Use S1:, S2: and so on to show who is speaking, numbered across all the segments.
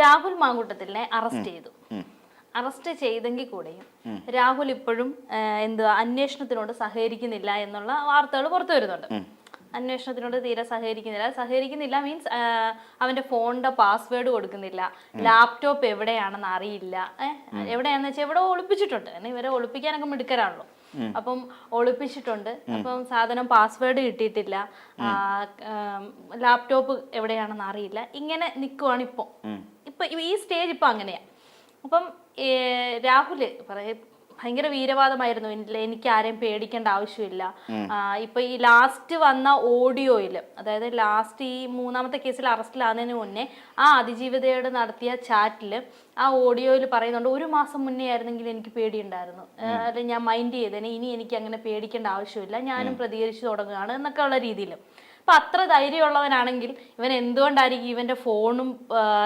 S1: രാഹുൽ മാങ്കൂട്ടത്തിലിനെ അറസ്റ്റ് ചെയ്തു. അറസ്റ്റ് ചെയ്തെങ്കിൽ കൂടെയും രാഹുൽ ഇപ്പോഴും എന്തുവാ അന്വേഷണത്തിനോട് സഹകരിക്കുന്നില്ല എന്നുള്ള വാർത്തകൾ പുറത്തു വരുന്നുണ്ട്. അന്വേഷണത്തിനോട് തീരെ സഹകരിക്കുന്നില്ല. സഹകരിക്കുന്നില്ല മീൻസ് അവന്റെ ഫോണിന്റെ പാസ്വേഡ് കൊടുക്കുന്നില്ല. ലാപ്ടോപ്പ് എവിടെയാണെന്ന് അറിയില്ല. ഏഹ് എവിടെയാണെന്ന് വെച്ചാൽ എവിടെ ഒളിപ്പിച്ചിട്ടുണ്ട്. എന്നെ ഇവരെ ഒളിപ്പിക്കാനൊക്കെ മിടുക്കരാണല്ലോ. അപ്പം ഒളിപ്പിച്ചിട്ടുണ്ട്. അപ്പം സാധനം പാസ്വേഡ് കിട്ടിയിട്ടില്ല. ലാപ്ടോപ്പ് എവിടെയാണെന്ന് അറിയില്ല. ഇങ്ങനെ നിൽക്കുവാണ് ഇപ്പോൾ ഇപ്പൊ ഈ സ്റ്റേജ് ഇപ്പം അങ്ങനെയാണ് അപ്പം രാഹുൽ പറയ ഭയങ്കര വീരവാദമായിരുന്നു എനിക്ക് ആരെയും പേടിക്കേണ്ട ആവശ്യമില്ല. ഇപ്പൊ ഈ ലാസ്റ്റ് വന്ന ഓഡിയോയിൽ അതായത് ലാസ്റ്റ് ഈ മൂന്നാമത്തെ കേസിൽ അറസ്റ്റിലാകുന്നതിന് മുന്നേ ആ അതിജീവിതയോട് നടത്തിയ ചാറ്റിൽ ആ ഓഡിയോയിൽ പറയുന്നുണ്ട് ഒരു മാസം മുന്നേ ആയിരുന്നെങ്കിൽ എനിക്ക് പേടിയുണ്ടായിരുന്നു. അല്ലെങ്കിൽ ഞാൻ മൈൻഡ് ചെയ്തേനെ ഇനി എനിക്ക് അങ്ങനെ പേടിക്കേണ്ട ആവശ്യമില്ല. ഞാനും പ്രതികരിച്ചു തുടങ്ങുകയാണ് എന്നൊക്കെ ഉള്ള രീതിയിൽ അപ്പൊ അത്ര ധൈര്യമുള്ളവനാണെങ്കിൽ ഇവൻ എന്തുകൊണ്ടായിരിക്കും ഇവന്റെ ഫോണും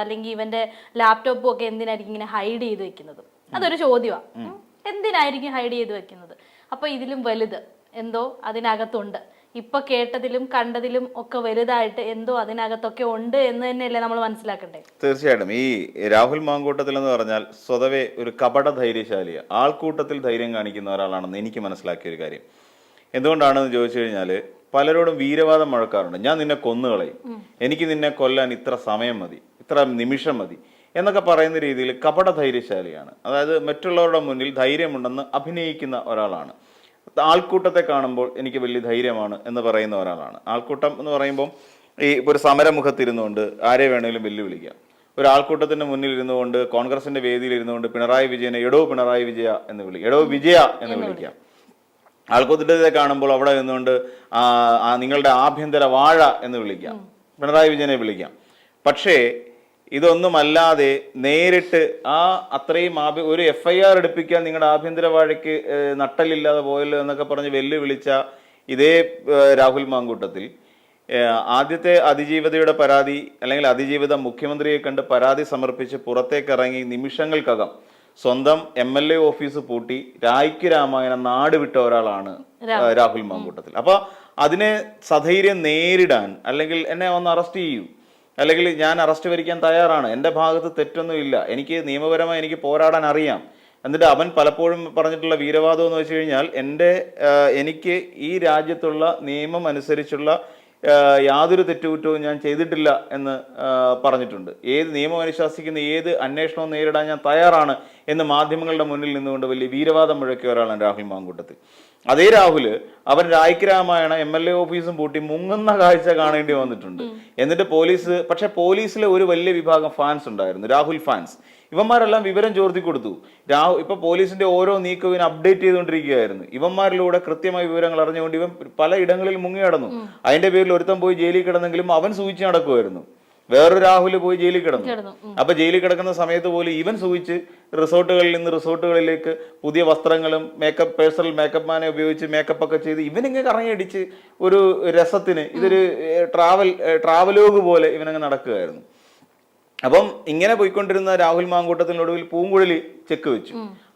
S1: അല്ലെങ്കിൽ ഇവന്റെ ലാപ്ടോപ്പും ഒക്കെ എന്തിനായിരിക്കും ഇങ്ങനെ ഹൈഡ് ചെയ്ത് വെക്കുന്നത്? അതൊരു ചോദ്യമാണ് എന്തിനായിരിക്കും ഹൈഡ് ചെയ്ത് വെക്കുന്നത്? അപ്പോൾ ഇതിലും വലുത്. എന്തോ അതിനകത്തുണ്ട്. ഇപ്പൊ കേട്ടതിലും കണ്ടതിലും ഒക്കെ വലുതായിട്ട് എന്തോ അതിനകത്തൊക്കെ ഉണ്ട് എന്ന് തന്നെയല്ലേ നമ്മൾ മനസ്സിലാക്കണ്ടേ?
S2: തീർച്ചയായിട്ടും. ഈ രാഹുൽ മാങ്കൂട്ടത്തിൽ എന്ന് പറഞ്ഞാൽ സ്വതവേ ഒരു കപട ധൈര്യശാലി ആൾക്കൂട്ടത്തിൽ ധൈര്യം കാണിക്കുന്ന ഒരാളാണെന്ന് എനിക്ക് മനസ്സിലാക്കിയ ഒരു കാര്യം. എന്തുകൊണ്ടാണെന്ന് ചോദിച്ചു കഴിഞ്ഞാൽ പലരോടും വീരവാദം മുഴക്കാറുണ്ട്. ഞാൻ നിന്നെ കൊന്നുകളയും എനിക്ക് നിന്നെ കൊല്ലാൻ ഇത്ര സമയം മതി. ഇത്ര നിമിഷം മതി. എന്നൊക്കെ പറയുന്ന രീതിയിൽ കപട ധൈര്യശാലിയാണ് അതായത് മറ്റുള്ളവരുടെ മുന്നിൽ ധൈര്യമുണ്ടെന്ന് അഭിനയിക്കുന്ന ഒരാളാണ്. ആൾക്കൂട്ടത്തെ കാണുമ്പോൾ എനിക്ക് വലിയ ധൈര്യമാണ് എന്ന് പറയുന്ന ഒരാളാണ്. ആൾക്കൂട്ടം എന്ന് പറയുമ്പോൾ ഈ ഒരു സമരമുഖത്തിരുന്നുകൊണ്ട് ആരെ വേണമെങ്കിലും വെല്ലുവിളിക്കാം. ഒരു ആൾക്കൂട്ടത്തിന്റെ മുന്നിൽ ഇരുന്നുകൊണ്ട് കോൺഗ്രസിന്റെ വേദിയിൽ ഇരുന്നുകൊണ്ട് പിണറായി വിജയനെ എടോ പിണറായി വിജയ എന്ന് വിളി എടോ വിജയ എന്ന് വിളിക്കാം. ആൾക്കൂട്ടത്തെ കാണുമ്പോൾ അവിടെ നിന്നുകൊണ്ട് നിങ്ങളുടെ ആഭ്യന്തര വാഴ എന്ന് വിളിക്കാം. പിണറായി വിജയനെ വിളിക്കാം. പക്ഷേ ഇതൊന്നുമല്ലാതെ നേരിട്ട് ആ അത്രയും ആഭ്യ ഒരു എഫ് ഐ ആർ എടുപ്പിക്കാൻ നിങ്ങളുടെ ആഭ്യന്തര വാഴയ്ക്ക് നട്ടലില്ലാതെ പോയല്ലോ എന്നൊക്കെ പറഞ്ഞ് വെല്ലുവിളിച്ച ഇതേ രാഹുൽ മാങ്കൂട്ടത്തിൽ ആദ്യത്തെ അതിജീവിതയുടെ പരാതി അല്ലെങ്കിൽ അതിജീവിത മുഖ്യമന്ത്രിയെ കണ്ട് പരാതി സമർപ്പിച്ച് പുറത്തേക്കിറങ്ങി നിമിഷങ്ങൾക്കകം സ്വന്തം എം എൽ എ ഓഫീസ് പൂട്ടി രായ്ക്ക് രാമായണം നാട് വിട്ട ഒരാളാണ് രാഹുൽ. മാങ്കൂട്ടത്തിൽ. അപ്പൊ അതിനെ സധൈര്യം നേരിടാൻ അല്ലെങ്കിൽ എന്നെ ഒന്ന് അറസ്റ്റ് ചെയ്യൂ. അല്ലെങ്കിൽ ഞാൻ അറസ്റ്റ് വരിക്കാൻ തയ്യാറാണ്. എന്റെ ഭാഗത്ത് തെറ്റൊന്നും ഇല്ല. എനിക്ക് നിയമപരമായി എനിക്ക് പോരാടാൻ അറിയാം. എന്നിട്ട് അവൻ പലപ്പോഴും പറഞ്ഞിട്ടുള്ള വീരവാദം എന്ന് വെച്ച് കഴിഞ്ഞാൽ എന്റെ എനിക്ക് ഈ രാജ്യത്തുള്ള നിയമം അനുസരിച്ചുള്ള യാതൊരു തെറ്റുകുറ്റവും ഞാൻ ചെയ്തിട്ടില്ല എന്ന് പറഞ്ഞിട്ടുണ്ട്. ഏത് നിയമം അനുശാസിക്കുന്ന ഏത് അന്വേഷണവും നേരിടാൻ ഞാൻ തയ്യാറാണ് എന്ന് മാധ്യമങ്ങളുടെ മുന്നിൽ നിന്നുകൊണ്ട് വലിയ വീരവാദം മുഴക്കിയ ഒരാളാണ് രാഹുൽ മാങ്കൂട്ടത്തിൽ. അതേ രാഹുൽ അവൻ രായ്ക്ക് രാമായണ എം എൽ എ ഓഫീസും പൂട്ടി മുങ്ങുന്ന കാഴ്ച കാണേണ്ടി വന്നിട്ടുണ്ട്. എന്നിട്ട് പോലീസ് പക്ഷെ പോലീസിലെ ഒരു വലിയ വിഭാഗം ഫാൻസ് ഉണ്ടായിരുന്നു രാഹുൽ ഫാൻസ്. ഇവന്മാരെല്ലാം വിവരം ചോർത്തി കൊടുത്തു. രാഹു ഇപ്പൊ പോലീസിന്റെ ഓരോ നീക്കവും അപ്ഡേറ്റ് ചെയ്തുകൊണ്ടിരിക്കുകയായിരുന്നു. ഇവന്മാരിലൂടെ കൃത്യമായ വിവരങ്ങൾ അറിഞ്ഞുകൊണ്ട് ഇവൻ പല ഇടങ്ങളിൽ മുങ്ങി കടന്നു അതിന്റെ പേരിൽ ഒരുത്തൻ പോയി ജയിലിൽ കിടന്നെങ്കിലും അവൻ സൂചിച്ച് നടക്കുമായിരുന്നു വേറൊരു രാഹുൽ പോയി ജയിലിൽ കിടന്നു.
S1: കിടന്നു.
S2: അപ്പൊ ജയിലിൽ കിടക്കുന്ന സമയത്ത് പോലും ഇവൻ സൂചിച്ച് റിസോർട്ടുകളിൽ നിന്ന് റിസോർട്ടുകളിലേക്ക് പുതിയ വസ്ത്രങ്ങളും മേക്കപ്പ് പേഴ്സണൽ മേക്കപ്പ് മാനെ ഉപയോഗിച്ച് മേക്കപ്പ് ഒക്കെ ചെയ്ത് ഇവനിങ്ങനെ കറങ്ങിയടിച്ച് ഒരു രസത്തിന് ഇതൊരു ട്രാവൽ ട്രാവലോഗ് പോലെ ഇവനങ്ങ് നടക്കുകയായിരുന്നു അപ്പം ഇങ്ങനെ പോയിക്കൊണ്ടിരുന്ന രാഹുൽ മാങ്കൂട്ടത്തിനൊടുവിൽ പൂങ്കുഴലി ചെക്ക് വെച്ചു.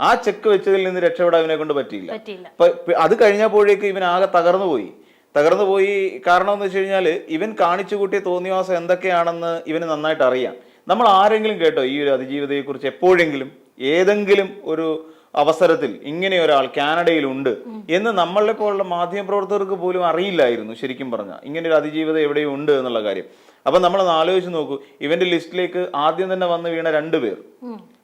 S2: ആ ചെക്ക് വെച്ചതിൽ നിന്ന് രക്ഷപ്പെടാൻ ഇവനെ കൊണ്ട് പറ്റിയില്ല. അപ്പൊ അത് കഴിഞ്ഞപ്പോഴേക്ക് ഇവൻ ആകെ തകർന്നു പോയി. തകർന്നു പോയി കാരണം എന്ന് വെച്ച് കഴിഞ്ഞാൽ ഇവൻ കാണിച്ചു കൂട്ടിയ തോന്നിവാസം എന്തൊക്കെയാണെന്ന് ഇവന് നന്നായിട്ട് അറിയാം. നമ്മൾ ആരെങ്കിലും കേട്ടോ ഈ ഒരു അതിജീവിതയെക്കുറിച്ച് എപ്പോഴെങ്കിലും ഏതെങ്കിലും ഒരു അവസരത്തിൽ ഇങ്ങനെ ഒരാൾ കാനഡയിലുണ്ട് എന്ന് നമ്മളെ പോലുള്ള മാധ്യമപ്രവർത്തകർക്ക് പോലും അറിയില്ലായിരുന്നു ശരിക്കും പറഞ്ഞാൽ. ഇങ്ങനെ ഒരു അതിജീവിത എവിടെയും ഉണ്ട് എന്നുള്ള കാര്യം. അപ്പൊ നമ്മളൊന്ന് ആലോചിച്ച് നോക്കൂ. ഇവന്റെ ലിസ്റ്റിലേക്ക് ആദ്യം തന്നെ വന്ന് വീണ രണ്ട് പേർ.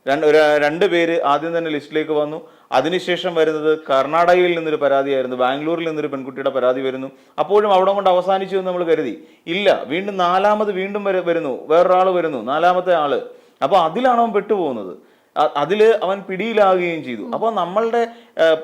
S2: രണ്ട് രണ്ട് പേര് ആദ്യം തന്നെ ലിസ്റ്റിലേക്ക് വന്നു. അതിനുശേഷം വരുന്നത് കർണാടകയിൽ നിന്നൊരു പരാതിയായിരുന്നു. ബാംഗ്ലൂരിൽ നിന്നൊരു പെൺകുട്ടിയുടെ പരാതി വരുന്നു. അപ്പോഴും അവിടെ കൊണ്ട് അവസാനിച്ചു എന്ന് നമ്മൾ കരുതി. ഇല്ല വീണ്ടും നാലാമത് വീണ്ടും വര- വരുന്നു. വേറൊരാൾ വരുന്നു നാലാമത്തെ ആൾ. അപ്പൊ അതിലാണ് അവൻ പെട്ടുപോകുന്നത്. അ- അതിൽ അവൻ പിടിയിലാകുകയും ചെയ്തു. അപ്പോൾ നമ്മളുടെ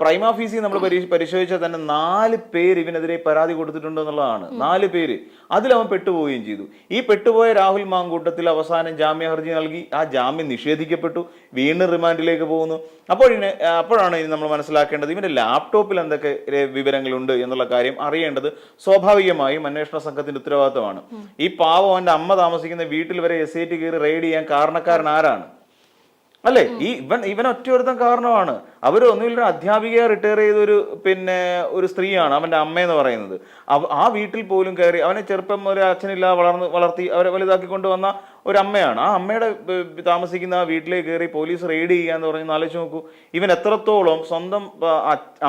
S2: പ്രൈമാഫീസി നമ്മൾ പരി- പരിശോധിച്ചാൽ തന്നെ നാല് പേര് ഇവനെതിരെ പരാതി കൊടുത്തിട്ടുണ്ട് എന്നുള്ളതാണ്. നാല് പേര്. അതിൽ അവൻ പെട്ടുപോവുകയും ചെയ്തു. ഈ പെട്ടുപോയ രാഹുൽ മാങ്കൂട്ടത്തിൽ അവസാനം ജാമ്യ ഹർജി നൽകി. ആ ജാമ്യം നിഷേധിക്കപ്പെട്ടു. വീണ്ടും റിമാൻഡിലേക്ക് പോകുന്നു. അപ്പോൾ ഇനി അപ്പോഴാണ് ഇനി നമ്മൾ മനസ്സിലാക്കേണ്ടത് ഇവന്റെ ലാപ്ടോപ്പിൽ എന്തൊക്കെ വിവരങ്ങളുണ്ട് എന്നുള്ള കാര്യം അറിയേണ്ടത് സ്വാഭാവികമായും അന്വേഷണ സംഘത്തിന്റെ ഉത്തരവാദിത്തമാണ്. ഈ പാവം അവന്റെ അമ്മ താമസിക്കുന്ന വീട്ടിൽ വരെ എസ് ഐ ടി കയറി റെയ്ഡ് ചെയ്യാൻ കാരണക്കാരൻ ആരാണ്? അല്ലേ? ഈ ഇവൻ ഇവൻ ഒറ്റയൊരുത്തൻ കാരണമാണ്. അവർ ഒന്നുമില്ല അധ്യാപികയെ റിട്ടയർ ചെയ്ത ഒരു പിന്നെ ഒരു സ്ത്രീയാണ് അവന്റെ അമ്മയെന്ന് പറയുന്നത്. ആ വീട്ടിൽ പോലും കയറി അവനെ ചെറുപ്പം ഒരു അച്ഛനില്ല വളർന്ന് വളർത്തി അവരെ വലുതാക്കി കൊണ്ടുവന്ന ഒരു അമ്മയാണ് ആ അമ്മയുടെ താമസിക്കുന്ന ആ വീട്ടിലേക്ക് കയറി പോലീസ് റെയ്ഡ് ചെയ്യുക എന്ന് പറഞ്ഞ് ആലോചിച്ച് നോക്കൂ. ഇവൻ എത്രത്തോളം സ്വന്തം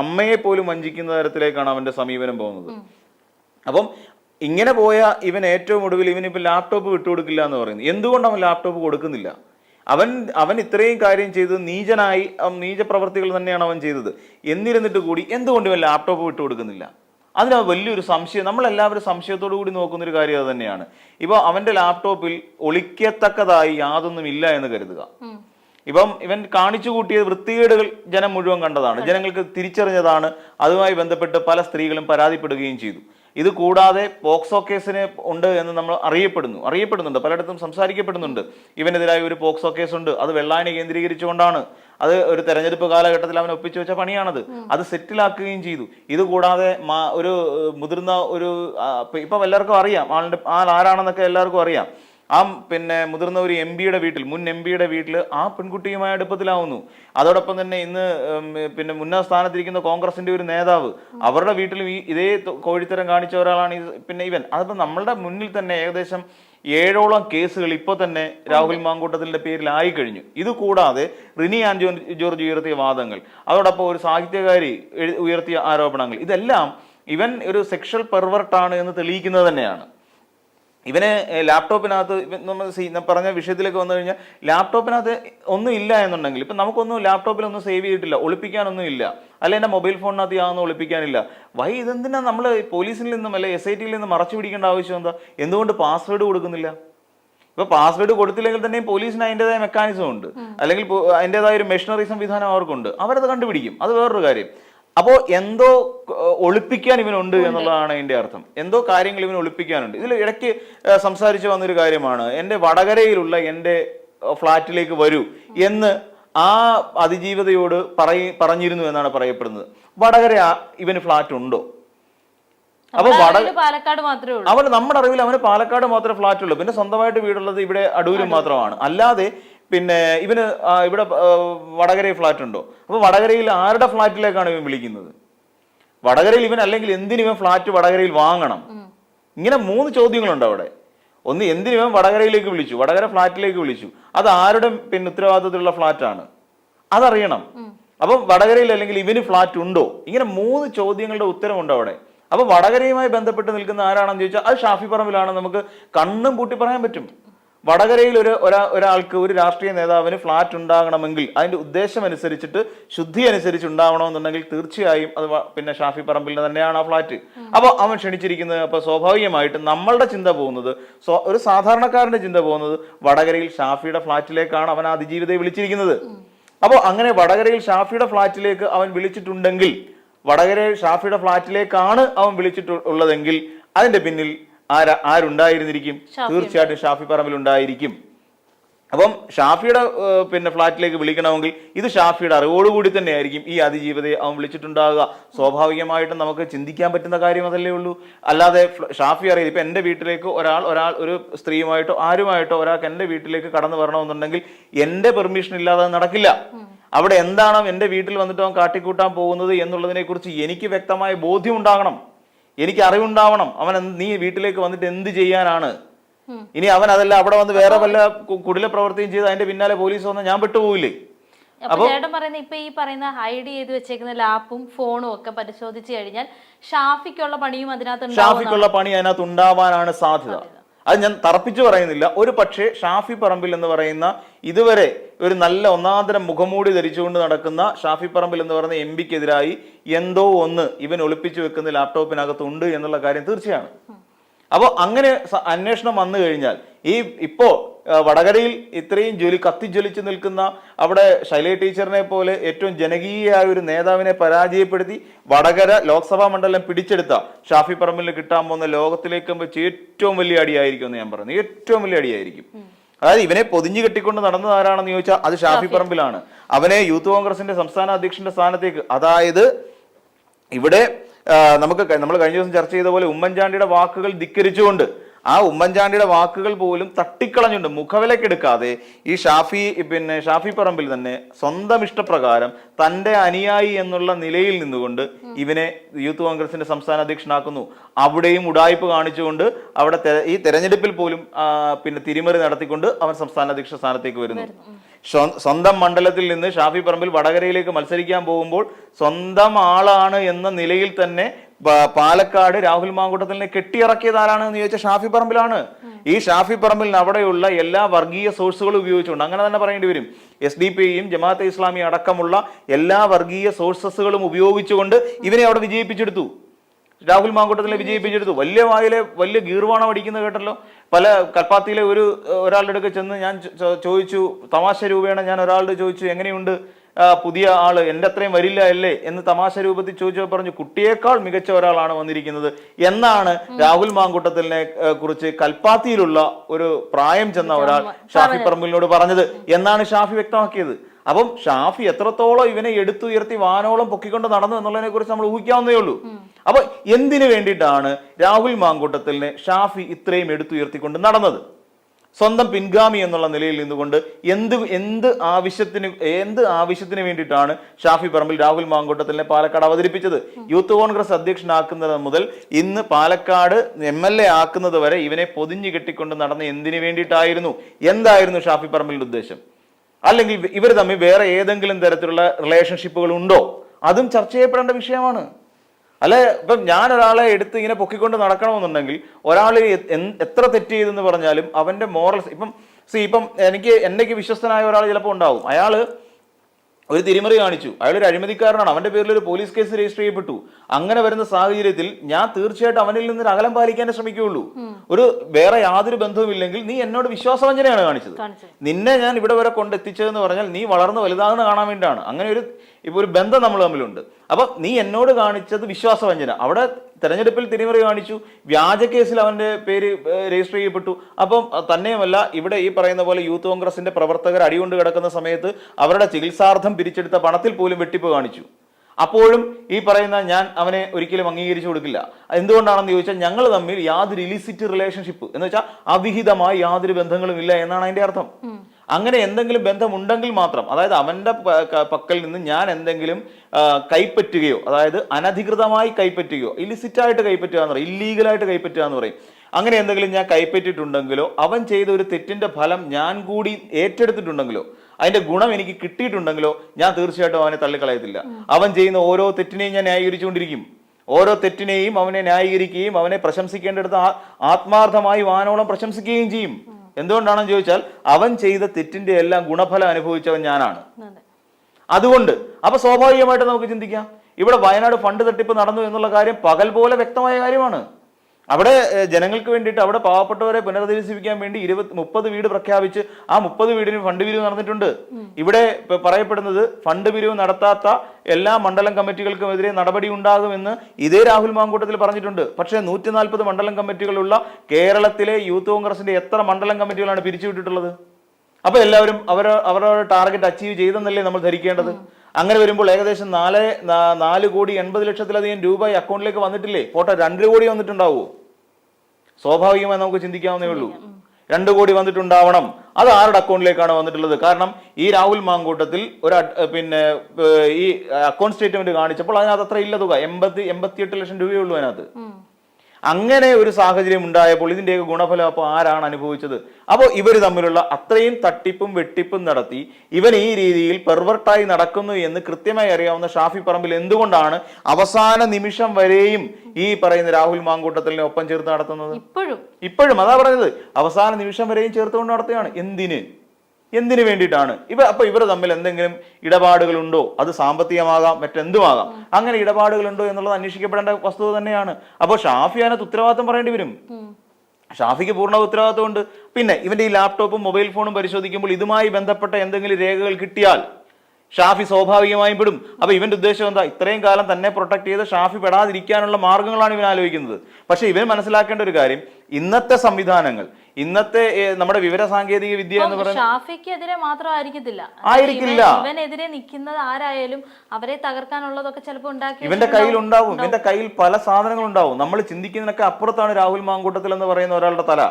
S2: അമ്മയെ പോലും വഞ്ചിക്കുന്ന തരത്തിലേക്കാണ് അവന്റെ സമീപനം പോകുന്നത്. അപ്പം ഇങ്ങനെ പോയ ഇവൻ ഏറ്റവും ഒടുവിൽ ഇവനിപ്പോൾ ലാപ്ടോപ്പ് വിട്ടുകൊടുക്കില്ല എന്ന് പറയുന്നത് എന്തുകൊണ്ട് അവൻ ലാപ്ടോപ്പ് കൊടുക്കുന്നില്ല? അവൻ അവൻ ഇത്രയും കാര്യം ചെയ്തത് നീചനായി നീച പ്രവർത്തികൾ തന്നെയാണ് അവൻ ചെയ്തത്. എന്നിരുന്നിട്ട് കൂടി എന്തുകൊണ്ട് ഇവൻ ലാപ്ടോപ്പ് വിട്ടുകൊടുക്കുന്നില്ല അതിന് വലിയൊരു സംശയം നമ്മളെല്ലാവരും സംശയത്തോടു കൂടി നോക്കുന്ന ഒരു കാര്യം അത് തന്നെയാണ്. ഇപ്പോൾ അവന്റെ ലാപ്ടോപ്പിൽ ഒളിക്കത്തക്കതായി യാതൊന്നും ഇല്ല എന്ന് കരുതുക. ഇപ്പം ഇവൻ കാണിച്ചു കൂട്ടിയ വൃത്തികേടുകൾ ജനം മുഴുവൻ കണ്ടതാണ്. ജനങ്ങൾക്ക് തിരിച്ചറിഞ്ഞതാണ്. അതുമായി ബന്ധപ്പെട്ട് പല സ്ത്രീകളും പരാതിപ്പെടുകയും ചെയ്തു. ഇത് കൂടാതെ പോക്സോ കേസിന് ഉണ്ട് എന്ന് നമ്മൾ അറിയപ്പെടുന്നു. അറിയപ്പെടുന്നുണ്ട്. പലയിടത്തും സംസാരിക്കപ്പെടുന്നുണ്ട്. ഇവനെതിരായ ഒരു പോക്സോ കേസ് ഉണ്ട് അത് വെള്ളായണി കേന്ദ്രീകരിച്ചുകൊണ്ടാണ്. അത് ഒരു തെരഞ്ഞെടുപ്പ് കാലഘട്ടത്തിൽ അവൻ ഒപ്പിച്ചു വെച്ച പണിയാണത്. അത് സെറ്റിലാക്കുകയും ചെയ്തു. ഇത് കൂടാതെ ഒരു മുതിർന്ന ഒരു ഇപ്പൊ എല്ലാവർക്കും അറിയാം. ആളുടെ ആൾ ആരാണെന്നൊക്കെ എല്ലാവർക്കും അറിയാം. ആ പിന്നെ മുതിർന്ന ഒരു എം പിയുടെ വീട്ടിൽ മുൻ എം പിയുടെ വീട്ടിൽ ആ പെൺകുട്ടിയുമായി അടുപ്പത്തിലാവുന്നു. അതോടൊപ്പം തന്നെ ഇന്ന് പിന്നെ മുന്നാ സ്ഥാനത്തിരിക്കുന്ന കോൺഗ്രസിന്റെ ഒരു നേതാവ് അവരുടെ വീട്ടിലും ഈ ഇതേ കോഴിത്തരം കാണിച്ച ഒരാളാണ് പിന്നെ ഇവൻ. അതിപ്പോ നമ്മളുടെ മുന്നിൽ തന്നെ ഏകദേശം ഏഴോളം കേസുകൾ ഇപ്പൊ തന്നെ രാഹുൽ മാങ്കൂട്ടത്തിന്റെ പേരിൽ ആയി കഴിഞ്ഞു ഇത് കൂടാതെ റിനി ആൻജോ ജോർജ് ഉയർത്തിയ വാദങ്ങൾ അതോടൊപ്പം ഒരു സാഹിത്യകാരി ഉയർത്തിയ ആരോപണങ്ങൾ ഇതെല്ലാം ഇവൻ ഒരു സെക്ഷൽ പെർവർട്ടാണ് എന്ന് തെളിയിക്കുന്നത് തന്നെയാണ്. ഇവന് ലാപ്ടോപ്പിനകത്ത് നമ്മൾ പറഞ്ഞ വിഷയത്തിലേക്ക് വന്നു കഴിഞ്ഞാൽ ലാപ്ടോപ്പിനകത്ത് ഒന്നും ഇല്ല എന്നുണ്ടെങ്കിൽ ഇപ്പം നമുക്കൊന്നും ലാപ്ടോപ്പിലൊന്നും സേവ് ചെയ്തിട്ടില്ല ഒളിപ്പിക്കാനൊന്നും ഇല്ല. അല്ല എന്റെ മൊബൈൽ ഫോണിനകത്ത് യാതൊന്നും ഒളിപ്പിക്കാനില്ല. വൈ ഇതെന്തിനാ നമ്മൾ പോലീസിൽ നിന്നും അല്ലെ എസ് ഐ ടിയിൽ നിന്നും മറച്ചു പിടിക്കേണ്ട ആവശ്യം എന്താ? എന്തുകൊണ്ട് പാസ്വേഡ് കൊടുക്കുന്നില്ല? ഇപ്പൊ പാസ്വേഡ് കൊടുത്തില്ലെങ്കിൽ തന്നെയും പോലീസിന് അതിന്റെതായ മെക്കാനിസം ഉണ്ട്. അല്ലെങ്കിൽ അതിന്റെതായ ഒരു മെഷീനറി സംവിധാനം അവർക്കുണ്ട്. അവരത് കണ്ടുപിടിക്കും. അത് വേറൊരു കാര്യം. അപ്പോ എന്തോ ഒളിപ്പിക്കാൻ ഇവനുണ്ട് എന്നുള്ളതാണ് അതിന്റെ അർത്ഥം. എന്തോ കാര്യങ്ങൾ ഇവൻ ഒളിപ്പിക്കാനുണ്ട്. ഇതിൽ ഇടയ്ക്ക് സംസാരിച്ചു വന്നൊരു കാര്യമാണ്. എന്റെ വടകരയിലുള്ള എന്റെ ഫ്ളാറ്റിലേക്ക് ഫ്ലാറ്റിലേക്ക് വരൂ എന്ന് ആ അതിജീവിതയോട് പറയ പറഞ്ഞിരുന്നു എന്നാണ് പറയപ്പെടുന്നത്. വടകര ഇവന് ഫ്ലാറ്റ് ഉണ്ടോ അപ്പൊ
S1: പാലക്കാട് മാത്രമേ
S2: അവന് നമ്മുടെ അറിവിൽ അവന് പാലക്കാട് മാത്രമേ ഫ്ലാറ്റ് ഉള്ളൂ പിന്നെ സ്വന്തമായിട്ട് വീടുള്ളത് ഇവിടെ അടൂരും മാത്രമാണ്. അല്ലാതെ പിന്നെ ഇവന് ഇവിടെ വടകരയിൽ ഫ്ലാറ്റ് ഉണ്ടോ? അപ്പൊ വടകരയിൽ ആരുടെ ഫ്ലാറ്റിലേക്കാണ് ഇവൻ വിളിക്കുന്നത്? വടകരയിൽ ഇവൻ അല്ലെങ്കിൽ എന്തിനു ഇവൻ ഫ്ലാറ്റ് വടകരയിൽ വാങ്ങണം? ഇങ്ങനെ മൂന്ന് ചോദ്യങ്ങളുണ്ട് അവിടെ. ഒന്ന് എന്തിനു ഇവൻ വടകരയിലേക്ക് വിളിച്ചു? വടകര ഫ്ലാറ്റിലേക്ക് വിളിച്ചു. അത് ആരുടെ പിന്നെ ഉത്തരവാദിത്തത്തിലുള്ള ഫ്ലാറ്റാണ് അതറിയണം. അപ്പം വടകരയിൽ അല്ലെങ്കിൽ ഇവന് ഫ്ലാറ്റ് ഉണ്ടോ? ഇങ്ങനെ മൂന്ന് ചോദ്യങ്ങളുടെ ഉത്തരമുണ്ട് അവിടെ. അപ്പൊ വടകരയുമായി ബന്ധപ്പെട്ട് നിൽക്കുന്ന ആരാണെന്ന് ചോദിച്ചാൽ അത് ഷാഫി പറമ്പിലാണ് നമുക്ക് കണ്ണും പൂട്ടി പറയാൻ പറ്റും. വടകരയിൽ ഒരു ഒരാ ഒരാൾക്ക് ഒരു രാഷ്ട്രീയ നേതാവിന് ഫ്ലാറ്റ് ഉണ്ടാകണമെങ്കിൽ അതിന്റെ ഉദ്ദേശം അനുസരിച്ചിട്ട് ശുദ്ധി അനുസരിച്ച് ഉണ്ടാവണമെന്നുണ്ടെങ്കിൽ തീർച്ചയായും അത് പിന്നെ ഷാഫി പറമ്പിലിന് തന്നെയാണ് ആ ഫ്ലാറ്റ്. അപ്പോൾ അവൻ ക്ഷണിച്ചിരിക്കുന്നത് അപ്പോൾ സ്വാഭാവികമായിട്ട് നമ്മളുടെ ചിന്ത പോകുന്നത് ഒരു സാധാരണക്കാരന്റെ ചിന്ത പോകുന്നത് വടകരയിൽ ഷാഫിയുടെ ഫ്ലാറ്റിലേക്കാണ് അവൻ അതിജീവിതയെ വിളിച്ചിരിക്കുന്നത്. അപ്പോൾ അങ്ങനെ വടകരയിൽ ഷാഫിയുടെ ഫ്ലാറ്റിലേക്ക് അവൻ വിളിച്ചിട്ടുണ്ടെങ്കിൽ വടകരയിൽ ഷാഫിയുടെ ഫ്ലാറ്റിലേക്കാണ് അവൻ വിളിച്ചിട്ടുള്ളതെങ്കിൽ അതിന്റെ പിന്നിൽ ആരാ ആരുണ്ടായിരുന്നിരിക്കും? തീർച്ചയായിട്ടും ഷാഫി പറമ്പിൽ ഉണ്ടായിരിക്കും. അപ്പം ഷാഫിയുടെ പിന്നെ ഫ്ലാറ്റിലേക്ക് വിളിക്കണമെങ്കിൽ ഇത് ഷാഫിയുടെ അറിവോടുകൂടി തന്നെ ആയിരിക്കും ഈ അതിജീവിതയെ അവൻ വിളിച്ചിട്ടുണ്ടാകുക. സ്വാഭാവികമായിട്ടും നമുക്ക് ചിന്തിക്കാൻ പറ്റുന്ന കാര്യം അതല്ലേ ഉള്ളൂ. അല്ലാതെ ഷാഫി അറിയില്ല ഇപ്പം എന്റെ വീട്ടിലേക്ക് ഒരാൾ ഒരാൾ ഒരു സ്ത്രീയുമായിട്ടോ ആരുമായിട്ടോ ഒരാൾക്ക് എന്റെ വീട്ടിലേക്ക് കടന്നു വരണമെന്നുണ്ടെങ്കിൽ എന്റെ പെർമിഷൻ ഇല്ലാതെ നടക്കില്ല. അവിടെ എന്താണോ എന്റെ വീട്ടിൽ വന്നിട്ട് അവൻ കാട്ടിക്കൂട്ടാൻ പോകുന്നത് എന്നുള്ളതിനെക്കുറിച്ച് എനിക്ക് വ്യക്തമായ ബോധ്യം ഉണ്ടാകണം. എനിക്ക് അറിവുണ്ടാവണം. അവൻ നീ വീട്ടിലേക്ക് വന്നിട്ട് എന്ത് ചെയ്യാനാണ്? ഇനി അവൻ അതല്ല അവിടെ വന്ന് വേറെ വല്ല കുടില പ്രവർത്തിയും ചെയ്ത് അതിന്റെ പിന്നാലെ പോലീസ് വന്നാൽ ഞാൻ പെട്ടുപോയില്ലേ
S1: അപ്പൊ ചേട്ടൻ പറയുന്ന ഇപ്പൊ ഈ പറയുന്ന ഹൈഡ് ചെയ്ത് വെച്ചേക്കുന്ന ലാപ്പും ഫോണും ഒക്കെ പരിശോധിച്ചു കഴിഞ്ഞാൽ ഷാഫിക്കുള്ള പണിയും അതിനകത്ത്
S2: ഷാഫിക്കുള്ള പണി അതിനകത്ത് ഉണ്ടാവാനാണ് സാധ്യത. അത് ഞാൻ തറപ്പിച്ചു പറയുന്നില്ല. ഒരു പക്ഷേ ഷാഫി പറമ്പിൽ എന്ന് പറയുന്ന ഇതുവരെ ഒരു നല്ല ഒന്നാന്തരം മുഖമൂടി ധരിച്ചുകൊണ്ട് നടക്കുന്ന ഷാഫി പറമ്പിൽ എന്ന് പറയുന്ന എം പിക്കെതിരായി എന്തോ ഒന്ന് ഇവൻ ഒളിപ്പിച്ചു വെക്കുന്ന ലാപ്ടോപ്പിനകത്തുണ്ട് എന്നുള്ള കാര്യം തീർച്ചയാണ്. അപ്പോൾ അങ്ങനെ അന്വേഷണം വന്നു കഴിഞ്ഞാൽ ഈ ഇപ്പോ ആ, വടകരയിൽ ഇത്രയും ജ്വലി കത്തിജ്വലിച്ചു നിൽക്കുന്ന അവിടെ ശൈലേ ടീച്ചറിനെ പോലെ ഏറ്റവും ജനകീയമായ ഒരു നേതാവിനെ പരാജയപ്പെടുത്തി വടകര ലോക്സഭാ മണ്ഡലം പിടിച്ചെടുത്ത ഷാഫി പറമ്പിൽ കിട്ടാൻ പോകുന്ന ലോകത്തിലേക്ക് വെച്ച് ഏറ്റവും വലിയ അടിയായിരിക്കും എന്ന് ഞാൻ പറയുന്നത് ഏറ്റവും വലിയ അടിയായിരിക്കും. അതായത് ഇവനെ പൊതിഞ്ഞു കെട്ടിക്കൊണ്ട് നടന്നത് ആരാണെന്ന് ചോദിച്ചാൽ അത് ഷാഫി പറമ്പിലാണ്. അവനെ യൂത്ത് കോൺഗ്രസിന്റെ സംസ്ഥാന അധ്യക്ഷന്റെ സ്ഥാനത്തേക്ക് അതായത് ഇവിടെ നമുക്ക് നമ്മൾ കഴിഞ്ഞ ദിവസം ചർച്ച ചെയ്ത പോലെ ഉമ്മൻചാണ്ടിയുടെ വാക്കുകൾ ധിക്കരിച്ചുകൊണ്ട് ആ ഉമ്മൻചാണ്ടിയുടെ വാക്കുകൾ പോലും തട്ടിക്കളഞ്ഞുണ്ട്. മുഖവിലക്കെടുക്കാതെ ഈ ഷാഫി പിന്നെ ഷാഫി പറമ്പിൽ തന്നെ സ്വന്തം ഇഷ്ടപ്രകാരം തന്റെ അനുയായി എന്നുള്ള നിലയിൽ നിന്നുകൊണ്ട് ഇവനെ യൂത്ത് കോൺഗ്രസിന്റെ സംസ്ഥാന അധ്യക്ഷനാക്കുന്നു. അവിടെയും ഉടായ്പ് കാണിച്ചുകൊണ്ട് അവിടെ ഈ തെരഞ്ഞെടുപ്പിൽ പോലും പിന്നെ തിരിമറി നടത്തിക്കൊണ്ട് അവൻ സംസ്ഥാന അധ്യക്ഷ സ്ഥാനത്തേക്ക് വരുന്നു. സ്വന്തം മണ്ഡലത്തിൽ നിന്ന് ഷാഫി പറമ്പിൽ വടകരയിലേക്ക് മത്സരിക്കാൻ പോകുമ്പോൾ സ്വന്തം ആളാണ് എന്ന നിലയിൽ തന്നെ പാലക്കാട് രാഹുൽ മാങ്കൂട്ടത്തിനെ കെട്ടിയിറക്കിയത് ആരാണ് എന്ന് ചോദിച്ചാൽ ഷാഫി പറമ്പിലാണ്. ഈ ഷാഫി പറമ്പിലിന് അവിടെയുള്ള എല്ലാ വർഗീയ സോഴ്സുകളും ഉപയോഗിച്ചുകൊണ്ട് അങ്ങനെ തന്നെ പറയേണ്ടി വരും. എസ് ഡി പിയും ജമാഅത്തെ ഇസ്ലാമി അടക്കമുള്ള എല്ലാ വർഗീയ സോഴ്സസുകളും ഉപയോഗിച്ചുകൊണ്ട് ഇവനെ അവിടെ വിജയിപ്പിച്ചെടുത്തു. രാഹുൽ മാങ്കൂട്ടത്തിലെ വിജയിപ്പിച്ചെടുത്തു. വലിയ വായിലെ വലിയ ഗീർവാണം അടിക്കുന്നത് കേട്ടല്ലോ. പല കൽപ്പാത്തിയിലെ ഒരു ഒരാളുടെ അടുക്ക ചെന്ന് ഞാൻ ചോദിച്ചു തമാശ രൂപേണ ഞാൻ ഒരാളുടെ ചോദിച്ചു എങ്ങനെയുണ്ട്? പുതിയ ആൾ എന്റെ അത്രയും വരില്ല അല്ലേ എന്ന് തമാശ രൂപത്തിൽ ചോദിച്ചപ്പോൾ പറഞ്ഞു കുട്ടിയേക്കാൾ മികച്ച ഒരാളാണ് വന്നിരിക്കുന്നത്. എന്നാണ് രാഹുൽ മാങ്കൂട്ടത്തിനെ കുറിച്ച് കൽപ്പാത്തിയിലുള്ള ഒരു പ്രായം ചെന്ന ഒരാൾ ഷാഫി പറമ്പിലിനോട് പറഞ്ഞത്. എന്നാണ് ഷാഫി വ്യക്തമാക്കിയത്. അപ്പം ഷാഫി എത്രത്തോളം ഇവനെ എടുത്തുയർത്തി വാനോളം പൊക്കിക്കൊണ്ട് നടന്നു എന്നുള്ളതിനെ കുറിച്ച് നമ്മൾ ഊഹിക്കാവുന്നേ ഉള്ളൂ. അപ്പൊ എന്തിനു വേണ്ടിയിട്ടാണ് രാഹുൽ മാങ്കൂട്ടത്തിലിനെ ഷാഫി ഇത്രയും എടുത്തുയർത്തിക്കൊണ്ട് നടന്നത്? സ്വന്തം പിൻഗാമി എന്നുള്ള നിലയിൽ നിന്നുകൊണ്ട് എന്ത് എന്ത് ആവശ്യത്തിന് എന്ത് ആവശ്യത്തിന് വേണ്ടിയിട്ടാണ് ഷാഫി പറമ്പിൽ രാഹുൽ മാങ്കോട്ടത്തിലെ പാലക്കാട് അവതരിപ്പിച്ചത്? യൂത്ത് കോൺഗ്രസ് അധ്യക്ഷനാക്കുന്നത് മുതൽ ഇന്ന് പാലക്കാട് എം എൽ എ ആക്കുന്നത് വരെ ഇവനെ പൊതിഞ്ഞു കെട്ടിക്കൊണ്ട് നടന്ന എന്തിനു വേണ്ടിയിട്ടായിരുന്നു? എന്തായിരുന്നു ഷാഫി പറമ്പിലിന്റെ ഉദ്ദേശം? അല്ലെങ്കിൽ ഇവർ തമ്മിൽ വേറെ ഏതെങ്കിലും തരത്തിലുള്ള റിലേഷൻഷിപ്പുകൾ ഉണ്ടോ? അതും ചർച്ച ചെയ്യപ്പെടേണ്ട വിഷയമാണ്. അല്ലെ ഇപ്പം ഞാൻ ഒരാളെ എടുത്ത് ഇങ്ങനെ പൊക്കിക്കൊണ്ട് നടക്കണമെന്നുണ്ടെങ്കിൽ ഒരാൾ എത്ര തെറ്റ് ചെയ്തെന്ന് പറഞ്ഞാലും അവന്റെ മോറൽസ് ഇപ്പം സി ഇപ്പം എനിക്ക് എന്നേക്ക് വിശ്വസ്തനായ ഒരാൾ ചിലപ്പോൾ ഉണ്ടാവും. അയാൾ ഒരു തിരിമറി കാണിച്ചു. അയാൾ ഒരു അഴിമതിക്കാരനാണ്. അവന്റെ പേരിൽ ഒരു പോലീസ് കേസ് രജിസ്റ്റർ ചെയ്യപ്പെട്ടു. അങ്ങനെ വരുന്ന സാഹചര്യത്തിൽ ഞാൻ തീർച്ചയായിട്ടും അവനിൽ നിന്ന് അകലം പാലിക്കാനേ ശ്രമിക്കുകയുള്ളൂ. ഒരു വേറെ യാതൊരു ബന്ധവുമില്ലെങ്കിൽ നീ എന്നോട് വിശ്വാസവഞ്ചനയാണ് കാണിച്ചത്. നിന്നെ ഞാൻ ഇവിടെ വരെ കൊണ്ടെത്തിച്ചതെന്ന് പറഞ്ഞാൽ നീ വളർന്ന് വലുതാകുന്ന കാണാൻ വേണ്ടിയാണ്. അങ്ങനെ ഒരു ഇപ്പൊ ഒരു ബന്ധം നമ്മൾ തമ്മിലുണ്ട്. അപ്പൊ നീ എന്നോട് കാണിച്ചത് വിശ്വാസവഞ്ചന. അവിടെ തെരഞ്ഞെടുപ്പിൽ തിരിമറി കാണിച്ചു. വ്യാജ കേസിൽ അവന്റെ പേര് രജിസ്റ്റർ ചെയ്യപ്പെട്ടു. അപ്പം തന്നെയുമല്ല ഇവിടെ ഈ പറയുന്ന പോലെ യൂത്ത് കോൺഗ്രസിന്റെ പ്രവർത്തകർ അടികൊണ്ട് കിടക്കുന്ന സമയത്ത് അവരുടെ ചികിത്സാർത്ഥം പിരിച്ചെടുത്ത പണത്തിൽ പോലും വെട്ടിപ്പ് കാണിച്ചു. അപ്പോഴും ഈ പറയുന്ന ഞാൻ അവനെ ഒരിക്കലും അംഗീകരിച്ചു കൊടുക്കില്ല. എന്തുകൊണ്ടാണെന്ന് ചോദിച്ചാൽ ഞങ്ങൾ തമ്മിൽ യാതൊരു ഇലിസിറ്റ് റിലേഷൻഷിപ്പ് എന്ന് വെച്ചാൽ അവിഹിതമായി യാതൊരു ബന്ധങ്ങളും ഇല്ല എന്നാണ് അതിന്റെ അർത്ഥം. അങ്ങനെ എന്തെങ്കിലും ബന്ധമുണ്ടെങ്കിൽ മാത്രം അതായത് അവന്റെ പക്കൽ നിന്ന് ഞാൻ എന്തെങ്കിലും കൈപ്പറ്റുകയോ അതായത് അനധികൃതമായി കൈപ്പറ്റുകയോ ഇലിസിറ്റ് ആയിട്ട് കൈപ്പറ്റുക എന്ന് പറയും ഇല്ലീഗലായിട്ട് കൈപ്പറ്റുക എന്ന് പറയും അങ്ങനെ എന്തെങ്കിലും ഞാൻ കൈപ്പറ്റിയിട്ടുണ്ടെങ്കിലോ അവൻ ചെയ്ത ഒരു തെറ്റിന്റെ ഫലം ഞാൻ കൂടി ഏറ്റെടുത്തിട്ടുണ്ടെങ്കിലോ അതിന്റെ ഗുണം എനിക്ക് കിട്ടിയിട്ടുണ്ടെങ്കിലോ ഞാൻ തീർച്ചയായിട്ടും അവനെ തള്ളിക്കളയത്തില്ല. അവൻ ചെയ്യുന്ന ഓരോ തെറ്റിനെയും ഞാൻ ന്യായീകരിച്ചുകൊണ്ടിരിക്കും. ഓരോ തെറ്റിനെയും അവനെ ന്യായീകരിക്കുകയും അവനെ പ്രശംസിക്കേണ്ടടുത്ത് ആത്മാർത്ഥമായി വാനോളം പ്രശംസിക്കുകയും ചെയ്യും. എന്തുകൊണ്ടാണെന്ന് ചോദിച്ചാൽ അവൻ ചെയ്ത തെറ്റിന്റെ എല്ലാം ഗുണഫലം അനുഭവിച്ചവൻ ഞാനാണ്.
S1: അതെ.
S2: അതുകൊണ്ട് അപ്പൊ സ്വാഭാവികമായിട്ട് നമുക്ക് ചിന്തിക്കാം ഇവിടെ വയനാട് ഫണ്ട് തട്ടിപ്പ് നടന്നു എന്നുള്ള കാര്യം പകൽ പോലെ വ്യക്തമായ കാര്യമാണ്. അവിടെ ജനങ്ങൾക്ക് വേണ്ടിയിട്ട് അവിടെ പാവപ്പെട്ടവരെ പുനരധിവസിപ്പിക്കാൻ വേണ്ടി ഇരുപത് മുപ്പത് വീട് പ്രഖ്യാപിച്ച് ആ മുപ്പത് വീടിന് ഫണ്ട് പിരിവ് നടന്നിട്ടുണ്ട്. ഇവിടെ പറയപ്പെടുന്നത് ഫണ്ട് പിരിവ് നടത്താത്ത എല്ലാ മണ്ഡലം കമ്മിറ്റികൾക്കും കമ്മിറ്റികൾക്കുമെതിരെ നടപടി ഉണ്ടാകുമെന്ന് ഇതേ രാഹുൽ മാങ്കൂട്ടത്തിൽ പറഞ്ഞിട്ടുണ്ട്. പക്ഷേ നൂറ്റി നാൽപ്പത് മണ്ഡലം കമ്മിറ്റികളുള്ള കേരളത്തിലെ യൂത്ത് കോൺഗ്രസിന്റെ എത്ര മണ്ഡലം കമ്മിറ്റികളാണ് പിരിച്ചുവിട്ടിട്ടുള്ളത്? അപ്പൊ എല്ലാവരും അവർ അവരുടെ ടാർഗറ്റ് അച്ചീവ് ചെയ്തെന്നല്ലേ നമ്മൾ ധരിക്കേണ്ടത്? അങ്ങനെ വരുമ്പോൾ ഏകദേശം നാല് നാല് കോടി എൺപത് ലക്ഷത്തിലധികം രൂപ ഈ അക്കൗണ്ടിലേക്ക് വന്നിട്ടില്ലേ? പോട്ടെ രണ്ട് കോടി വന്നിട്ടുണ്ടാവുമോ സ്വാഭാവികമായി നമുക്ക് ചിന്തിക്കാവുന്നേ ഉള്ളൂ. രണ്ട് കോടി വന്നിട്ടുണ്ടാവണം. അത് ആരുടെ അക്കൗണ്ടിലേക്കാണ് വന്നിട്ടുള്ളത്? കാരണം ഈ രാഹുൽ മാങ്കൂട്ടത്തിൽ ഒരു പിന്നെ ഈ അക്കൗണ്ട് സ്റ്റേറ്റ്മെന്റ് കാണിച്ചപ്പോൾ അതിനകത്ത് അത്ര ഇല്ല തുക. എൺപത്തി എൺപത്തിയെട്ട് ലക്ഷം രൂപയേ ഉള്ളൂ അതിനകത്ത്. അങ്ങനെ ഒരു സാഹചര്യം ഉണ്ടായപ്പോൾ ഇതിന്റെയൊക്കെ ഗുണഫലം അപ്പോൾ ആരാണ് അനുഭവിച്ചത്? അപ്പോൾ ഇവർ തമ്മിലുള്ള അത്രയും തട്ടിപ്പും വെട്ടിപ്പും നടത്തി ഇവൻ ഈ രീതിയിൽ പെർവർട്ടായി നടക്കുന്നു എന്ന് കൃത്യമായി അറിയാവുന്ന ഷാഫി പറമ്പിൽ എന്തുകൊണ്ടാണ് അവസാന നിമിഷം വരെയും ഈ പറയുന്ന രാഹുൽ മാങ്കൂട്ടത്തിലിനെ ഒപ്പം ചേർത്ത് നടത്തുന്നത്?
S1: ഇപ്പോഴും.
S2: ഇപ്പോഴും. അതാ പറഞ്ഞത്. അവസാന നിമിഷം വരെയും ചേർത്തുകൊണ്ട് നടത്തുകയാണ്. എന്തിന്? എന്തിനു വേണ്ടിയിട്ടാണ്? ഇവ അപ്പൊ ഇവർ തമ്മിൽ എന്തെങ്കിലും ഇടപാടുകളുണ്ടോ? അത് സാമ്പത്തികമാകാം മറ്റെന്തുമാകാം? അങ്ങനെ ഇടപാടുകളുണ്ടോ എന്നുള്ളത് അന്വേഷിക്കപ്പെടേണ്ട വസ്തുത തന്നെയാണ്. അപ്പോൾ ഷാഫി അതിനകത്ത് ഉത്തരവാദിത്തം പറയേണ്ടി വരും. ഷാഫിക്ക് പൂർണ ഉത്തരവാദിത്വമുണ്ട്. പിന്നെ ഇവന്റെ ഈ ലാപ്ടോപ്പും മൊബൈൽ ഫോണും പരിശോധിക്കുമ്പോൾ ഇതുമായി ബന്ധപ്പെട്ട എന്തെങ്കിലും രേഖകൾ കിട്ടിയാൽ ഷാഫി സ്വാഭാവികമായും പെടും. അപ്പൊ ഇവന്റെ ഉദ്ദേശം എന്താ? ഇത്രയും കാലം തന്നെ പ്രൊട്ടക്ട് ചെയ്ത് ഷാഫി പെടാതിരിക്കാനുള്ള മാർഗങ്ങളാണ് ഇവൻ ആലോചിക്കുന്നത്. പക്ഷെ ഇവൻ മനസ്സിലാക്കേണ്ട ഒരു കാര്യം ഇന്നത്തെ സംവിധാനങ്ങൾ ഇന്നത്തെ നമ്മുടെ വിവര സാങ്കേതിക വിദ്യ എന്ന് പറയുന്നത്
S1: ഷാഫിക്കെതിരെ മാത്രം ആയിരിക്കത്തില്ല.
S2: ആയിരിക്കില്ല.
S1: ഇവനെതിരെ നിൽക്കുന്നത് ആരായാലും അവരെ തകർക്കാനുള്ളതൊക്കെ ചിലപ്പോൾ ഉണ്ടാക്കി
S2: ഇവന്റെ കയ്യിൽ ഉണ്ടാവും. ഇവന്റെ കയ്യിൽ പല സാധനങ്ങളുണ്ടാവും. നമ്മൾ ചിന്തിക്കുന്നതിനൊക്കെ അപ്പുറത്താണ് രാഹുൽ മാങ്കൂട്ടത്തിൽ എന്ന് പറയുന്ന ഒരാളുടെ തല.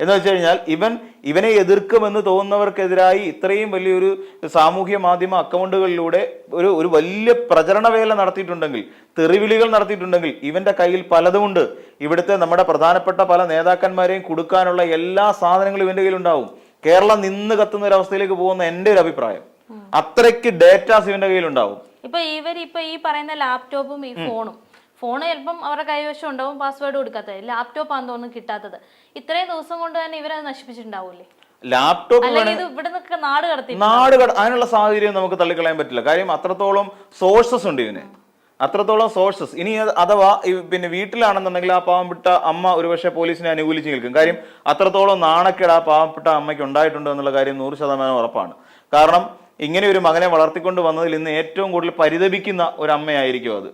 S2: എന്ന് വെച്ച് കഴിഞ്ഞാൽ ഇവൻ ഇവനെ എതിർക്കുമെന്ന് തോന്നുന്നവർക്കെതിരായി ഇത്രയും വലിയൊരു സാമൂഹ്യ മാധ്യമ അക്കൗണ്ടുകളിലൂടെ ഒരു ഒരു വലിയ പ്രചരണവേല നടത്തിയിട്ടുണ്ടെങ്കിൽ തെറിവിളികൾ നടത്തിയിട്ടുണ്ടെങ്കിൽ ഇവന്റെ കയ്യിൽ പലതുമുണ്ട് ഇവിടുത്തെ നമ്മുടെ പ്രധാനപ്പെട്ട പല നേതാക്കന്മാരെയും കൊടുക്കാനുള്ള എല്ലാ സാധനങ്ങളും ഇവന്റെ കയ്യിലുണ്ടാവും കേരളം നിന്ന് കത്തുന്ന ഒരു അവസ്ഥയിലേക്ക് പോകുന്ന എന്റെ ഒരു അഭിപ്രായം. അത്രയ്ക്ക് ഡേറ്റാസ് ഇവന്റെ കയ്യിലുണ്ടാവും
S1: ഇപ്പൊ ഇവർ ഇപ്പൊ ഈ പറയുന്ന ലാപ്ടോപ്പും ഈ ഫോണും ഫോൺ ചിലപ്പം അവരുടെ കൈവശം ഉണ്ടാവും പാസ്വേഡ് കൊടുക്കാത്തത് ലാപ്ടോപ്പ് ആണെന്ന് തോന്നുന്നു കിട്ടാത്തത്. ഇത്രയും ദിവസം കൊണ്ട് തന്നെ ഇവരത് നശിപ്പിച്ചിട്ടുണ്ടാവൂലേ?
S2: ലാപ്ടോപ്പ്
S1: നാട്
S2: കട അതിനുള്ള സാഹചര്യം നമുക്ക് തള്ളിക്കളയാൻ പറ്റില്ല. കാര്യം അത്രത്തോളം സോഴ്സസ് ഉണ്ട് ഇതിന്. അത്രത്തോളം സോഴ്സസ് ഇനി അഥവാ പിന്നെ വീട്ടിലാണെന്നുണ്ടെങ്കിൽ ആ പാവപ്പെട്ട അമ്മ ഒരുപക്ഷെ പോലീസിനെ അനുകൂലിച്ച് നിൽക്കും. കാര്യം അത്രത്തോളം നാണക്കേട് ആ പാവപ്പെട്ട അമ്മയ്ക്ക് ഉണ്ടായിട്ടുണ്ട് എന്നുള്ള കാര്യം നൂറ് ശതമാനം ഉറപ്പാണ്. കാരണം ഇങ്ങനെ ഒരു മകനെ വളർത്തിക്കൊണ്ട് വന്നതിൽ ഇന്ന് ഏറ്റവും കൂടുതൽ പരിതപിക്കുന്ന ഒരു അമ്മയായിരിക്കും അത്.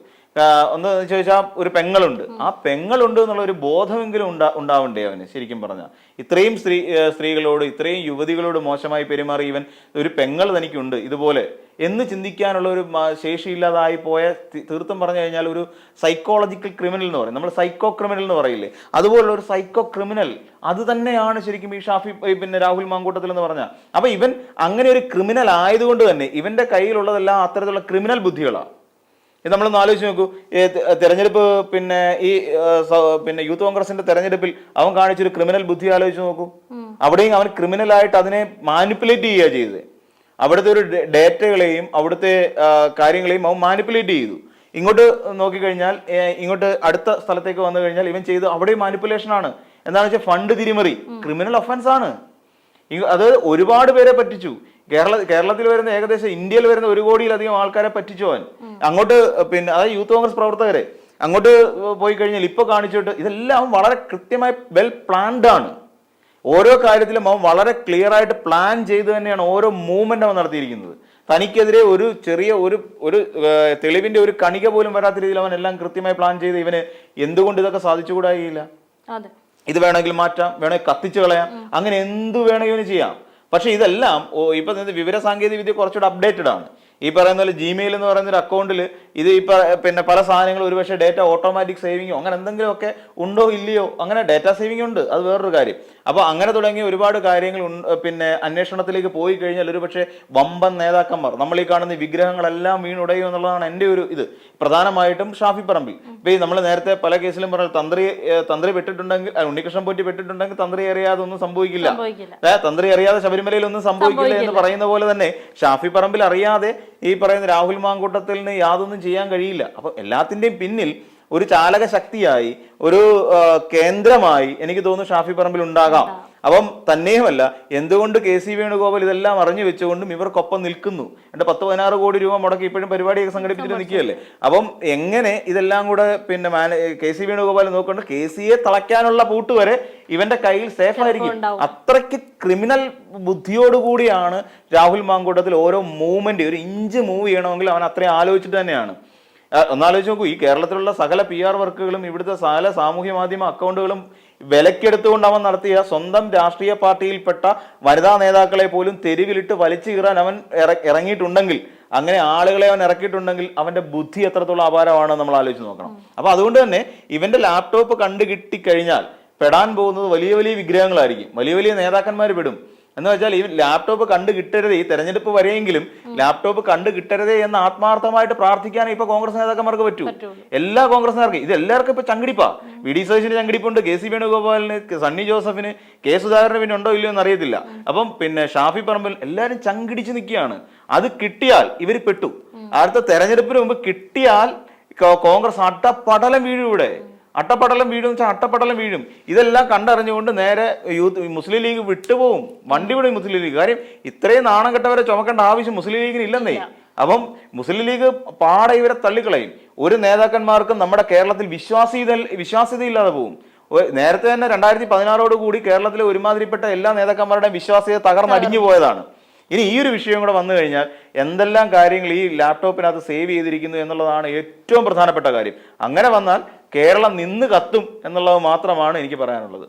S2: ഒന്ന് ചോദിച്ചാൽ ഒരു പെങ്ങളുണ്ട്. ആ പെങ്ങളുണ്ട് എന്നുള്ള ഒരു ബോധമെങ്കിലും ഉണ്ടാ ഉണ്ടാവണ്ടേ അവന്? ശരിക്കും പറഞ്ഞാൽ ഇത്രയും സ്ത്രീ സ്ത്രീകളോട് ഇത്രയും യുവതികളോട് മോശമായി പെരുമാറി ഇവൻ ഒരു പെങ്ങൾ തനിക്കുണ്ട് ഇതുപോലെ. എന്ന് ചിന്തിക്കാനുള്ള ഒരു ശേഷിയില്ലാതായി പോയ തീർത്തും പറഞ്ഞു കഴിഞ്ഞാൽ ഒരു സൈക്കോളജിക്കൽ ക്രിമിനൽ എന്ന് പറയും. നമ്മൾ സൈക്കോ ക്രിമിനൽ എന്ന് പറയില്ലേ? അതുപോലുള്ള ഒരു സൈക്കോ ക്രിമിനൽ അത് തന്നെയാണ് ശരിക്കും ഈ ഷാഫി പിന്നെ രാഹുൽ മാങ്കൂട്ടത്തിൽ എന്ന് പറഞ്ഞാൽ അപ്പൊ ഇവൻ അങ്ങനെ ഒരു ക്രിമിനൽ ആയതുകൊണ്ട് തന്നെ ഇവന്റെ കയ്യിലുള്ളതെല്ലാം അത്തരത്തിലുള്ള ക്രിമിനൽ ബുദ്ധികളാണ് ഇത് നമ്മളൊന്ന് ആലോചിച്ച് നോക്കൂ. ഈ തെരഞ്ഞെടുപ്പ് പിന്നെ ഈ പിന്നെ യൂത്ത് കോൺഗ്രസിന്റെ തെരഞ്ഞെടുപ്പിൽ അവൻ കാണിച്ചൊരു ക്രിമിനൽ ബുദ്ധി ആലോചിച്ച് നോക്കൂ. അവിടെയും അവൻ ക്രിമിനൽ ആയിട്ട് അതിനെ മാനിപ്പുലേറ്റ് ചെയ്യുക ചെയ്തത്. അവിടുത്തെ ഒരു ഡേറ്റകളെയും അവിടുത്തെ കാര്യങ്ങളെയും അവൻ മാനിപ്പുലേറ്റ് ചെയ്തു. ഇങ്ങോട്ട് നോക്കിക്കഴിഞ്ഞാൽ ഇങ്ങോട്ട് അടുത്ത സ്ഥലത്തേക്ക് വന്നു കഴിഞ്ഞാൽ ഇവൻ ചെയ്തു അവിടെയും മാനിപ്പുലേഷൻ ആണ് എന്താണെന്ന് വെച്ചാൽ ഫണ്ട് തിരിമറി. ക്രിമിനൽ ഒഫൻസ് ആണ് അത് ഒരുപാട് പേരെ പറ്റിച്ചു. കേരള കേരളത്തിൽ വരുന്ന ഏകദേശം ഇന്ത്യയിൽ വരുന്ന ഒരു കോടിയിലധികം ആൾക്കാരെ പറ്റിച്ചു അവൻ. അങ്ങോട്ട് പിന്നെ അതായത് യൂത്ത് കോൺഗ്രസ് പ്രവർത്തകരെ അങ്ങോട്ട് പോയി കഴിഞ്ഞാൽ ഇപ്പൊ കാണിച്ചിട്ട് ഇതെല്ലാം വളരെ കൃത്യമായി വെൽ പ്ലാൻഡ് ആണ്. ഓരോ കാര്യത്തിലും അവൻ വളരെ ക്ലിയർ ആയിട്ട് പ്ലാൻ ചെയ്ത് തന്നെയാണ് ഓരോ മൂവ്മെന്റ് അവൻ നടത്തിയിരിക്കുന്നത്. തനിക്കെതിരെ ഒരു ചെറിയ ഒരു ഒരു തെളിവിന്റെ ഒരു കണിക പോലും വരാത്ത രീതിയിൽ അവൻ എല്ലാം കൃത്യമായി പ്ലാൻ ചെയ്ത് ഇവന് എന്തുകൊണ്ട് ഇതൊക്കെ സാധിച്ചുകൂടായില്ല? ഇത് വേണമെങ്കിൽ മാറ്റാം വേണമെങ്കിൽ കത്തിച്ചു കളയാം അങ്ങനെ എന്ത് ഇവന് ചെയ്യാം. പക്ഷെ ഇതെല്ലാം ഇപ്പോൾ വിവര സാങ്കേതിക വിദ്യ കുറച്ചുകൂടെ അപ്ഡേറ്റഡ് ആണ്. ഈ പറയുന്ന പോലെ ജിമെയിൽ എന്ന് പറയുന്ന ഒരു അക്കൗണ്ടിൽ ഇത് ഈ പിന്നെ പല സാധനങ്ങളും ഒരുപക്ഷെ ഡേറ്റ ഓട്ടോമാറ്റിക് സേവിങ്ങോ അങ്ങനെ എന്തെങ്കിലുമൊക്കെ ഉണ്ടോ ഇല്ലയോ അങ്ങനെ ഡേറ്റ സേവിംഗ് ഉണ്ട്. അത് വേറൊരു കാര്യം. അപ്പോൾ അങ്ങനെ തുടങ്ങിയ ഒരുപാട് കാര്യങ്ങൾ പിന്നെ അന്വേഷണത്തിലേക്ക് പോയി കഴിഞ്ഞാൽ ഒരുപക്ഷെ വമ്പൻ നേതാക്കന്മാർ നമ്മൾ ഈ കാണുന്ന വിഗ്രഹങ്ങളെല്ലാം വീണുടയും എന്നുള്ളതാണ് എന്റെ ഒരു ഇത്. പ്രധാനമായിട്ടും ഷാഫി പറമ്പിൽ. ഇപ്പം ഈ നമ്മൾ നേരത്തെ പല കേസിലും പറഞ്ഞ തന്ത്രി തന്ത്രി പെട്ടിട്ടുണ്ടെങ്കിൽ ഉണ്ണികൃഷ്ണൻ പോറ്റി പെട്ടിട്ടുണ്ടെങ്കിൽ തന്ത്രി അറിയാതെ ഒന്നും സംഭവിക്കില്ല.
S1: സംഭവിക്കില്ല.
S2: തന്ത്രി അറിയാതെ ശബരിമലയിൽ ഒന്നും സംഭവിക്കില്ല എന്ന് പറയുന്ന പോലെ തന്നെ ഷാഫി പറമ്പിൽ അറിയാതെ ഈ പറയുന്ന രാഹുൽ മാങ്കൂട്ടത്തിന് യാതൊന്നും ചെയ്യാൻ കഴിയില്ല. അപ്പൊ എല്ലാത്തിന്റെയും പിന്നിൽ ഒരു ചാലക ശക്തിയായി ഒരു കേന്ദ്രമായി എനിക്ക് തോന്നുന്നു ഷാഫി പറമ്പിൽ ഉണ്ടാകാം. അപ്പം തന്നെയുമല്ല എന്തുകൊണ്ട് കെ സി വേണുഗോപാൽ ഇതെല്ലാം അറിഞ്ഞു വെച്ചുകൊണ്ടും ഇവർക്കൊപ്പം നിൽക്കുന്നു? എന്റെ പത്ത് പതിനാറ് കോടി രൂപ മുടക്കി ഇപ്പോഴും പരിപാടിയൊക്കെ സംഘടിപ്പിച്ചിട്ട് നിൽക്കുകയല്ലേ? അപ്പം എങ്ങനെ ഇതെല്ലാം കൂടെ പിന്നെ മാന കെ സി വേണുഗോപാൽ നോക്കൊണ്ട് കെ സിയെ തളയ്ക്കാനുള്ള പൂട്ട് വരെ ഇവന്റെ കയ്യിൽ സേഫ് ആയിരിക്കും. അത്രയ്ക്ക് ക്രിമിനൽ ബുദ്ധിയോടുകൂടിയാണ് രാഹുൽ മാങ്കൂട്ടത്തിൽ ഓരോ മൂവ്മെന്റ് ഒരു ഇഞ്ച് മൂവ് ചെയ്യണമെങ്കിൽ അവൻ അത്രയും ആലോചിച്ചിട്ട് തന്നെയാണ്. ഒന്നാലോചിച്ച് നോക്കൂ ഈ കേരളത്തിലുള്ള സകല പി ആർ വർക്കുകളും ഇവിടുത്തെ സകല സാമൂഹ്യ മാധ്യമ അക്കൗണ്ടുകളും വിലക്കെടുത്തുകൊണ്ട് അവൻ നടത്തിയ സ്വന്തം രാഷ്ട്രീയ പാർട്ടിയിൽപ്പെട്ട വനിതാ നേതാക്കളെ പോലും തെരുവിലിട്ട് വലിച്ചു കീറാൻ അവൻ ഇറ- ഇറങ്ങിയിട്ടുണ്ടെങ്കിൽ അങ്ങനെ ആളുകളെ അവൻ ഇറക്കിയിട്ടുണ്ടെങ്കിൽ അവന്റെ ബുദ്ധി എത്രത്തോളം അപാരമാണെന്ന് നമ്മൾ ആലോചിച്ച് നോക്കണം. അപ്പൊ അതുകൊണ്ട് തന്നെ ഇവന്റെ ലാപ്ടോപ്പ് കണ്ടു കിട്ടിക്കഴിഞ്ഞാൽ പെടാൻ പോകുന്നത് വലിയ വലിയ വിഗ്രഹങ്ങളായിരിക്കും. വലിയ വലിയ നേതാക്കന്മാർ പെടും. എന്ന് വെച്ചാൽ ഈ ലാപ്ടോപ്പ് കണ്ടു കിട്ടരുതേ. ഈ തെരഞ്ഞെടുപ്പ് വരെയെങ്കിലും ലാപ്ടോപ്പ് കണ്ടു കിട്ടരുതേ എന്ന് ആത്മാർത്ഥമായിട്ട് പ്രാർത്ഥിക്കാൻ ഇപ്പൊ കോൺഗ്രസ് നേതാക്കന്മാർക്ക് പറ്റൂ. എല്ലാ കോൺഗ്രസ്സുകാർക്കും ഇത് എല്ലാവർക്കും ഇപ്പൊ ചങ്കിടിപ്പാ. വി ഡി സതീശന് ചങ്കിടിപ്പുണ്ട് കെ സി വേണുഗോപാലിന് സണ്ണി ജോസഫിന് കെ സുധാകരന് പിന്നെ ഉണ്ടോ ഇല്ലയോ എന്ന് അറിയത്തില്ല അപ്പം പിന്നെ ഷാഫി പറമ്പിൽ എല്ലാവരും ചങ്കിടിച്ച് നിൽക്കുകയാണ്. അത് കിട്ടിയാൽ ഇവർ പെട്ടു. അടുത്ത തെരഞ്ഞെടുപ്പിന് മുമ്പ് കിട്ടിയാൽ കോൺഗ്രസ് അട്ടപ്പടലം വീഴും ഇവിടെ. അട്ടപ്പടലം വീഴും വെച്ചാൽ അട്ടപ്പടലം വീഴും. ഇതെല്ലാം കണ്ടറിഞ്ഞുകൊണ്ട് നേരെ യൂത്ത് മുസ്ലിം ലീഗ് വിട്ടുപോകും വണ്ടി വിടും മുസ്ലിം ലീഗ്. കാര്യം ഇത്രയും നാണം കെട്ടവരെ ചുമക്കേണ്ട ആവശ്യം മുസ്ലിം ലീഗിന് ഇല്ലെന്നേ അപ്പം മുസ്ലിം ലീഗ് പാടെ ഇവരെ തള്ളിക്കളയും. ഒരു നേതാക്കന്മാർക്കും നമ്മുടെ കേരളത്തിൽ വിശ്വാസീയത വിശ്വാസ്യതയില്ലാതെ പോകും നേരത്തെ തന്നെ രണ്ടായിരത്തി പതിനാറോട് കൂടി കേരളത്തിലെ ഒരുമാതിരിപ്പെട്ട എല്ലാ നേതാക്കന്മാരുടെയും വിശ്വാസ്യത തകർന്നടിഞ്ഞു പോയതാണ്. ഇനി ഈ ഒരു വിഷയം കൂടെ വന്നു കഴിഞ്ഞാൽ എന്തെല്ലാം കാര്യങ്ങൾ ഈ ലാപ്ടോപ്പിനകത്ത് സേവ് ചെയ്തിരിക്കുന്നു എന്നുള്ളതാണ് ഏറ്റവും പ്രധാനപ്പെട്ട കാര്യം. അങ്ങനെ വന്നാൽ കേരളം നിന്ന് കത്തും എന്നുള്ളത് മാത്രമാണ് എനിക്ക് പറയാനുള്ളത്.